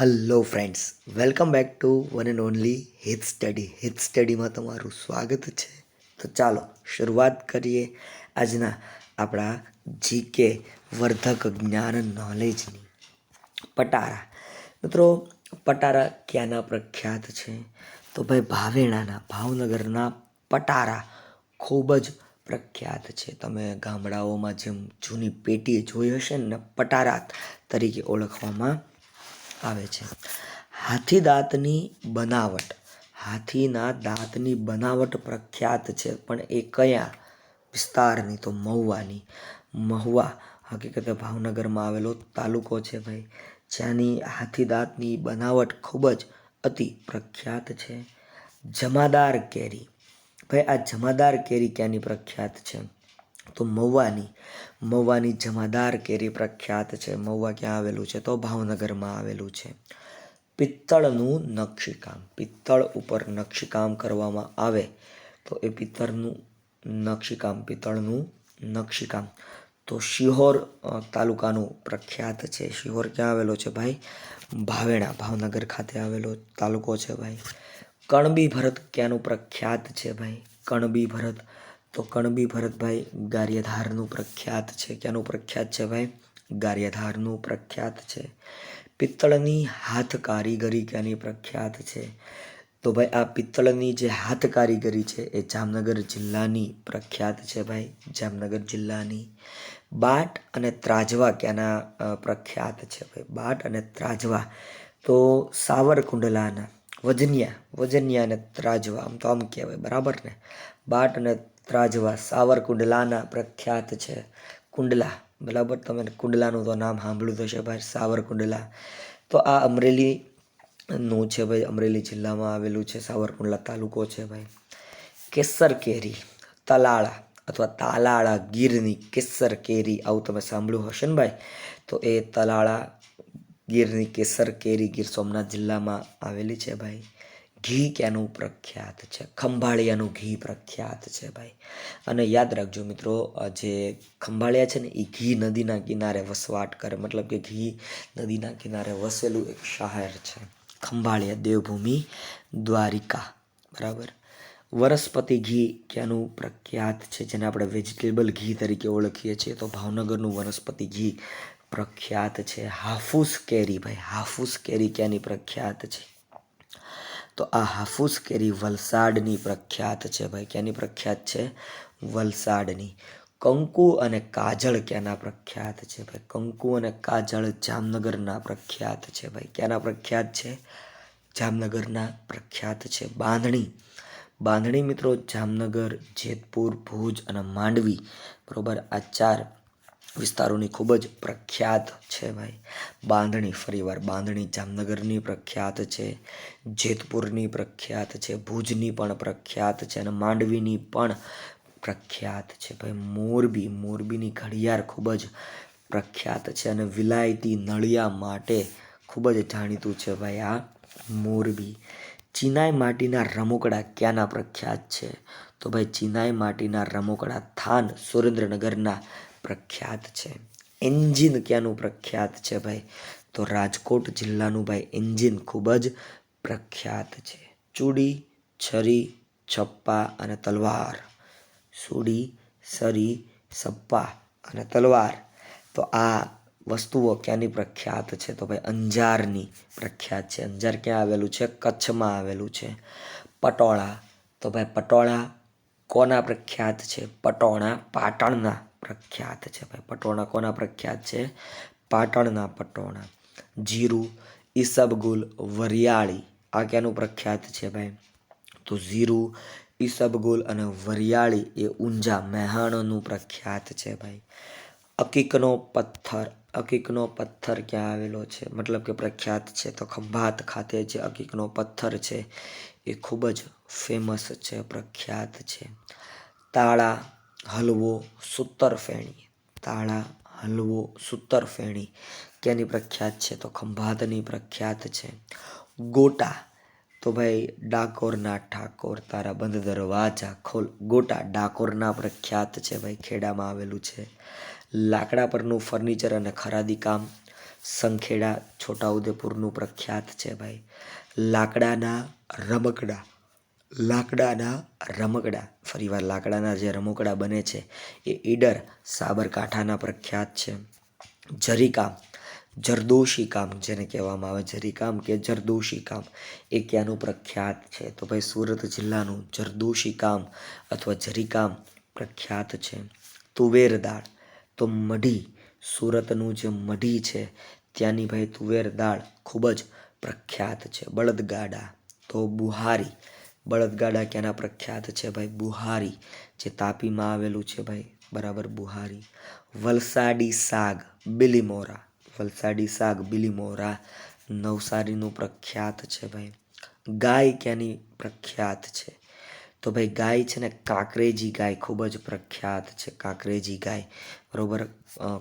Hello friends welcome back to one and only Hit study Hit સ્ટડીમાં તમારું સ્વાગત છે. તો ચાલો, શરૂઆત કરીએ આજના આપણા જીકે વર્ધક જ્ઞાન નોલેજની પટારા. મિત્રો, પટારા ક્યાંના પ્રખ્યાત છે? તો ભાઈ, ભાવેણાના, ભાવનગરના પટારા ખૂબ જ પ્રખ્યાત છે. તમે ગામડાઓમાં જેમ જૂની પેટી જોઈ હશે ને, પટારા તરીકે ઓળખવામાં આવે છે. હાથી દાંતની બનાવટ. હાથીના દાંતની બનાવટ પ્રખ્યાત છે, પણ એ કયા વિસ્તારની? તો મહુવાની. મહુવા હકીકતે ભાવનગરમાં આવેલો તાલુકો છે ભાઈ. જ્યાંની હાથી દાંતની બનાવટ ખૂબ જ અતિ પ્રખ્યાત છે. જમાદાર કેરી. ભાઈ, આ જમાદાર કેરી ક્યાંની પ્રખ્યાત છે? તો મહુવાની મહુવાની જમાદાર કેરી પ્રખ્યાત છે. મહુવા ક્યાં આવેલું છે? તો ભાવનગરમાં આવેલું છે. પિત્તળનું નકશીકામ, પિત્તળ ઉપર નકશીકામ કરવામાં આવે તો એ પિત્તળનું નકશીકામ પિત્તળનું નકશીકામ. તો શિહોર તાલુકાનું પ્રખ્યાત છે. શિહોર ક્યાં આવેલો છે ભાઈ? ભાવેણા, ભાવનગર ખાતે આવેલો તાલુકો છે ભાઈ. કણબી ભરત ક્યાંનું પ્રખ્યાત છે ભાઈ? કણબી ભરત તો કણબી ભરતભાઈ ગારિયાધારનું પ્રખ્યાત છે. ક્યાંનું પ્રખ્યાત છે ભાઈ? ગારિયાધારનું પ્રખ્યાત છે. પિત્તળની હાથ કારીગરી ક્યાંની પ્રખ્યાત છે? તો ભાઈ આ પિત્તળની જે હાથ કારીગરી છે એ જામનગર જિલ્લાની પ્રખ્યાત છે ભાઈ. જામનગર જિલ્લાની. બાટ અને ત્રાજવા ક્યાંના પ્રખ્યાત છે ભાઈ? બાટ અને ત્રાજવા. તો સાવરકુંડલાના, વજનિયા વજનિયા અને ત્રાજવા, આમ તો આમ કહેવાય, બરાબર ને? બાટ અને ત્રાજવા સાવરકુંડલાના પ્રખ્યાત છે. કુંડલા, બરાબર? તમે કુંડલાનું તો નામ સાંભળ્યું થશે ભાઈ, સાવરકુંડલા. તો આ અમરેલી નું છે ભાઈ, અમરેલી જિલ્લામાં આવેલું છે, સાવરકુંડલા તાલુકો છે ભાઈ. કેસર કેરી તલાળા અથવા તાલાળા ગીરની કેસર કેરી આવું તમે સાંભળ્યું હશે ને ભાઈ? તો એ તલાળા ગીરની કેસર કેરી ગીર સોમનાથ જિલ્લામાં આવેલી છે ભાઈ. ઘી ક્યાંનું પ્રખ્યાત છે? ખંભાળિયાનું ઘી પ્રખ્યાત છે ભાઈ. અને યાદ રાખજો મિત્રો જે ખંભાળિયા છે ને એ ઘી નદીના કિનારે વસવાટ કરે. મતલબ કે ઘી નદીના કિનારે વસેલું એક શહેર છે. ખંભાળિયા દેવભૂમિ દ્વારિકા. બરાબર? વનસ્પતિ ઘી ક્યાંનું પ્રખ્યાત છે, જેને આપણે વેજીટેબલ ઘી તરીકે ઓળખીએ છીએ, તો ભાવનગરનું વનસ્પતિ ઘી પ્રખ્યાત છે. હાફૂસ કેરી ભાઈ, હાફૂસ કેરી ક્યાંની પ્રખ્યાત છે? તો આ હાફૂસ કેરી વલસાડની પ્રખ્યાત છે ભાઈ. ક્યાંની પ્રખ્યાત છે? વલસાડની. કંકુ અને કાજળ ક્યાંના પ્રખ્યાત છે ભાઈ? કંકુ અને કાજળ જામનગરના પ્રખ્યાત છે ભાઈ. ક્યાંના પ્રખ્યાત છે? જામનગરના પ્રખ્યાત છે બાંધણી. બાંધણી મિત્રો જામનગર, જેતપુર, ભુજ અને માંડવી. બરાબર? આ ચાર વિસ્તારોની ખૂબ જ પ્રખ્યાત છે ભાઈ. બાંધણી ફરીવાર બાંધણી જામનગરની પ્રખ્યાત છે, જેતપુરની પ્રખ્યાત છે, ભુજની પણ પ્રખ્યાત છે અને માંડવીની પણ પ્રખ્યાત છે ભાઈ. મોરબી, મોરબીની ઘડિયાળ ખૂબ જ પ્રખ્યાત છે અને વિલાયતી નળિયા માટે ખૂબ જ જાણીતું છે ભાઈ આ મોરબી. ચિનાઈ માટીના રમકડા ક્યાંના પ્રખ્યાત છે? તો ભાઈ ચિનાઈ માટીના રમકડા થાન સુરેન્દ્રનગરના પ્રખ્યાત છે. એન્જિન ક્યાંનું પ્રખ્યાત છે ભાઈ? તો રાજકોટ જિલ્લાનું ભાઈ એન્જિન ખૂબ જ પ્રખ્યાત છે. ચૂડી, છરી, છપ્પા અને તલવાર. સુડી, સરી, સપ્પા અને તલવાર. તો આ વસ્તુઓ ક્યાંની પ્રખ્યાત છે? તો ભાઈ અંજારની પ્રખ્યાત છે. અંજાર ક્યાં આવેલું છે? કચ્છમાં આવેલું છે. પટોળા. તો ભાઈ પટોળા કોના પ્રખ્યાત છે? પટોળા પાટણના. પ્રખ્યાત છે ભાઈ. પટોળા કોના પ્રખ્યાત છે? પાટણના પટોળા. જીરું, ઈસબગુલ, વરિયાળી. આ ક્યાંનું પ્રખ્યાત છે ભાઈ? તો જીરું, ઈસબગુલ અને વરિયાળી એ ઊંઝા મહેણનું પ્રખ્યાત છે ભાઈ. અકીકનો પથ્થર અકીકનો પથ્થર ક્યાં આવેલો છે? મતલબ કે પ્રખ્યાત છે તો ખંભાત ખાતે જે અકીકનો પથ્થર છે એ ખૂબ જ ફેમસ છે, પ્રખ્યાત છે. તાળા હલવો સૂતરફેણી તાળા હલવો સૂતરફેણી ક્યાંની પ્રખ્યાત છે તો ખંભાતની પ્રખ્યાત છે. ગોટા. તો ભાઈ ડાકોરના ઠાકોર, તારા બંધ દરવાજા ખોલ. ગોટા ડાકોરના પ્રખ્યાત છે ભાઈ, ખેડામાં આવેલું છે. લાકડા પરનું ફર્નિચર અને ખરાદી કામ. સંખેડા, છોટાઉદેપુરનું પ્રખ્યાત છે ભાઈ. લાકડાના રમકડા. લાકડાના રમકડા. ફરીવાર લાકડાના જે રમકડા બને છે, એ ઈડર સાબરકાંઠાના પ્રખ્યાત છે. જરીકામ, જરદોશી કામ જેને કહેવામાં આવે, જરીકામ કે જરદોશી કામ, એ ક્યાંનું પ્રખ્યાત છે? તો ભાઈ સુરત જિલ્લાનું જરદોશી કામ અથવા જરીકામ પ્રખ્યાત છે. તુવેર દાળ, તો મઢી, સુરતનું જે મઢી છે, ત્યાંની ભાઈ તુવેર દાળ ખૂબ જ પ્રખ્યાત છે. બળદગાડા, તો બુહારી બળદગાડા ક્યાંના પ્રખ્યાત છે ભાઈ? બુહારી, જે તાપીમાં આવેલું છે ભાઈ. બરાબર, બુહારી. વલસાડી સાગ બિલીમોરા વલસાડી સાગ બિલીમોરા નવસારીનું પ્રખ્યાત છે ભાઈ. ગાય ક્યાંની પ્રખ્યાત છે? તો ભાઈ, ગાય છે ને કાંકરેજી ગાય, ખૂબ જ પ્રખ્યાત છે કાંકરેજી ગાય. બરાબર?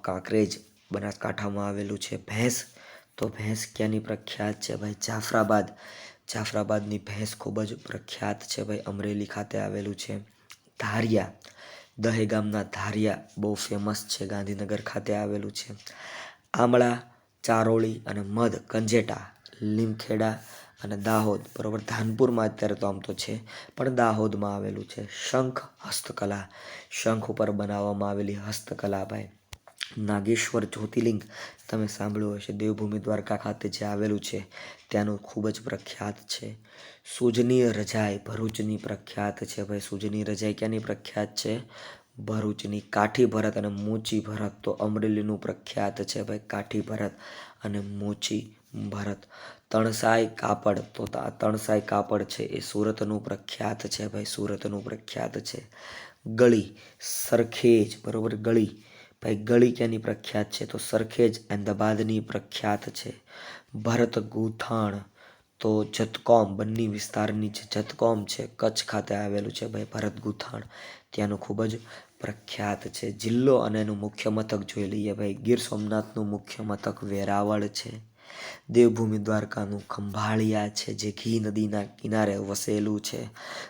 કાંકરેજ બનાસકાંઠામાં આવેલું છે ભેંસ. તો ભેંસ ક્યાંની પ્રખ્યાત છે ભાઈ? જાફરાબાદ. જાફરાબાદની ભેંસ ખૂબ જ પ્રખ્યાત છે ભાઈ. અમરેલી ખાતે આવેલું છે. ધારિયા, દહેગામના ધારિયા બહુ ફેમસ છે, ગાંધીનગર ખાતે આવેલું છે. આમળા, ચારોળી અને મધ, કંજેટા, લીમખેડા અને દાહોદ, બરાબર? ધાનપુરમાં અત્યારે તો આમ તો છે, પણ દાહોદમાં આવેલું છે. શંખ હસ્તકલા, શંખ ઉપર બનાવવામાં આવેલી હસ્તકલા ભાઈ. નાગેશ્વર જ્યોતિર્લિંગ. તમે સાંભળ્યું હશે, દેવભૂમિ દ્વારકા ખાતે જે આવેલું છે, ત્યાંનું ખૂબ જ પ્રખ્યાત છે. સૂજની રજાઈ, ભરૂચની પ્રખ્યાત છે. ભાઈ, સુજની રજાઈ ક્યાંની પ્રખ્યાત છે? ભરૂચની કાઠી ભરત અને મોચી ભરત. તો અમરેલીનું પ્રખ્યાત છે ભાઈ, કાઠી ભરત અને મોચી ભરત. તણસાઈ કાપડ, તો તા- તણસાઈ કાપડ છે એ સુરતનું પ્રખ્યાત છે ભાઈ, સુરતનું પ્રખ્યાત છે. ગળી સરખેજ, બરાબર, ગળી ભાઈ ગળી ક્યાંની પ્રખ્યાત છે તો સરખેજ અહેમદાબાદની પ્રખ્યાત છે. ભરત ગૂંથણ તો જતકોમ બન્ની વિસ્તારની જે જતકોમ છે. કચ્છ ખાતે આવેલું છે ભાઈ ભરત ગૂંથણ. ત્યાંનું ખૂબ જ પ્રખ્યાત છે. જિલ્લો અને એનું મુખ્ય મથક જોઈ લઈએ ભાઈ, ગીર સોમનાથનું મુખ્ય મથક વેરાવળ છે. દેવભૂમિ દ્વારકાનું ખંભાળિયા છે, જે ઘી નદીના કિનારે વસેલું છે.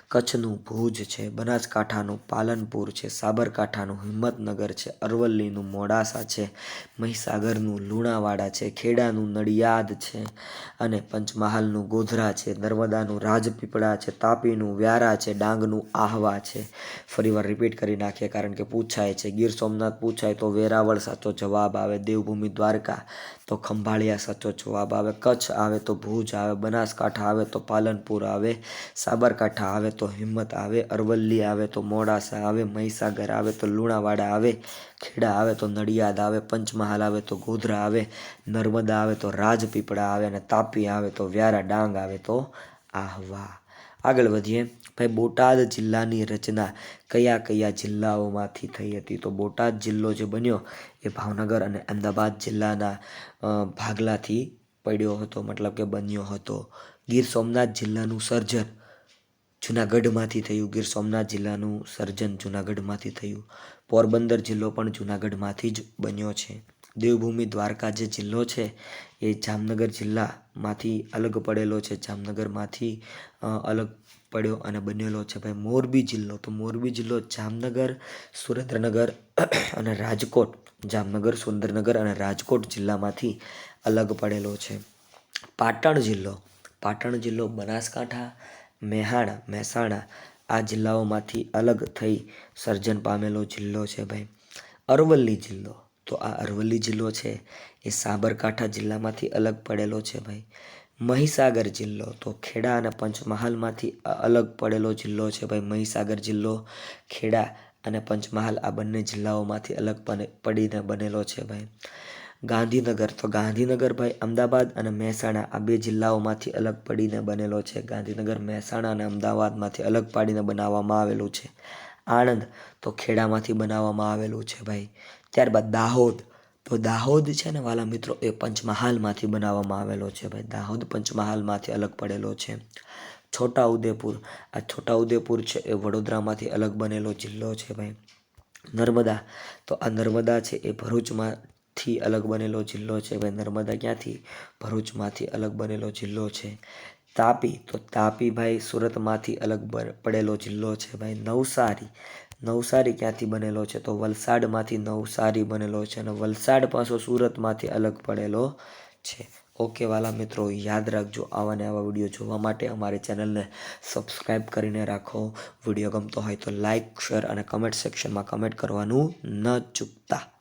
કચ્છનું ભુજ છે, બનાસકાંઠાનું પાલનપુર છે, સાબરકાંઠાનું હિંમતનગર છે, અરવલ્લીનું મોડાસા છે, મહીસાગરનું લુણાવાડા છે, ખેડાનું નડિયાદ છે અને પંચમહાલનું ગોધરા છે, નર્મદાનું રાજપીપળા છે, તાપીનું વ્યારા છે, ડાંગનું આહવા છે. ફરીવાર રિપીટ કરી નાખીએ કારણ કે પૂછાય છે. ગીર સોમનાથ પૂછાય તો વેરાવળ સાચો જવાબ આવે, દેવભૂમિ દ્વારકા તો ખંભાળિયા સાચો જવાબ આવે કચ્છ આવે તો ભુજ આવે બનાસકાંઠા આવે તો પાલનપુર આવે સાબરકાંઠા આવે તો હિંમત આવે અરવલ્લી આવે તો મોડાસા આવે મહીસાગર આવે તો લુણાવાડા આવે ખેડા આવે તો નડિયાદ આવે પંચમહાલ આવે તો ગોધરા આવે નર્મદા આવે તો રાજપીપળા આવે અને તાપી આવે તો વ્યારા ડાંગ આવે તો આહવા આગળ વધીએ ભાઈ બોટાદ જિલ્લાની રચના કયા કયા જિલ્લાઓમાંથી થઈ હતી તો બોટાદ જિલ્લો જે બન્યો એ ભાવનગર અને અમદાવાદ જિલ્લાના ભાગલાથી પડ્યો હતો, મતલબ કે બન્યો હતો. ગીર સોમનાથ જિલ્લાનું સર્જન જુનાગઢમાંથી થયું. ગીર સોમનાથ જિલ્લાનું સર્જન જુનાગઢમાંથી થયું. પોરબંદર જિલ્લો પણ જુનાગઢમાંથી જ બન્યો છે. દેવભૂમિ દ્વારકા જે જિલ્લો છે, એ જામનગર જિલ્લામાંથી અલગ પડેલો છે. જામનગરમાંથી અલગ પડ્યો અને બનેલો છે ભાઈ મોરબી જિલ્લો. તો મોરબી જિલ્લો જામનગર, સુરેન્દ્રનગર અને રાજકોટ. જામનગર, સુરેન્દ્રનગર અને રાજકોટ જિલ્લામાંથી અલગ પડેલો છે. પાટણ જિલ્લો. પાટણ જિલ્લો બનાસકાંઠા, મેહાણા, મહેસાણા આ જિલ્લાઓમાંથી અલગ થઈ સર્જન પામેલો જિલ્લો છે ભાઈ. અરવલ્લી જિલ્લો. તો આ અરવલ્લી જિલ્લો છે એ સાબરકાંઠા જિલ્લામાંથી અલગ પડેલો છે ભાઈ. મહીસાગર જિલ્લો. તો ખેડા અને પંચમહાલમાંથી અલગ પડેલો જિલ્લો છે ભાઈ મહીસાગર જિલ્લો, ખેડા અને પંચમહાલ. આ બંને જિલ્લાઓમાંથી અલગ પડીને બનેલો છે ભાઈ. ગાંધીનગર. તો ગાંધીનગર ભાઈ અમદાવાદ અને મહેસાણા આ બે જિલ્લાઓમાંથી અલગ પડીને બનેલો છે. ગાંધીનગર, મહેસાણા અને અમદાવાદમાંથી અલગ પાડીને બનાવવામાં આવેલું છે. આણંદ તો ખેડામાંથી બનાવવામાં આવેલું છે ભાઈ. ત્યારબાદ દાહોદ. તો દાહોદ છે ને વાલા મિત્રો એ પંચમહાલમાંથી બનાવવામાં આવેલો છે ભાઈ. દાહોદ પંચમહાલમાંથી અલગ પડેલો છે. છોટા ઉદેપુર આ છોટા ઉદેપુર છે એ વડોદરામાંથી અલગ બનેલો જિલ્લો છે ભાઈ. નર્મદા. તો આ નર્મદા છે એ ભરૂચમાંથી અલગ બનેલો જિલ્લો છે ભાઈ. નર્મદા ક્યાંથી? ભરૂચમાંથી અલગ બનેલો જિલ્લો છે. તાપી. તો તાપી ભાઈ સુરતમાંથી અલગ પડેલો જિલ્લો છે ભાઈ. નવસારી. નવસારી ક્યાંથી બનેલો છે? તો વલસાડમાંથી નવસારી બનેલો છે અને વલસાડ પાછો સુરતમાંથી અલગ પડેલો છે. ઓકે વાલા મિત્રો, યાદ રાખજો, આવા ને આવા વીડિયો જોવા માટે અમારી ચેનલને સબસ્ક્રાઈબ કરીને રાખો. વીડિયો ગમતો હોય તો લાઇક, શેર અને કમેન્ટ સેક્શનમાં કમેન્ટ કરવાનું ન ચૂકતા.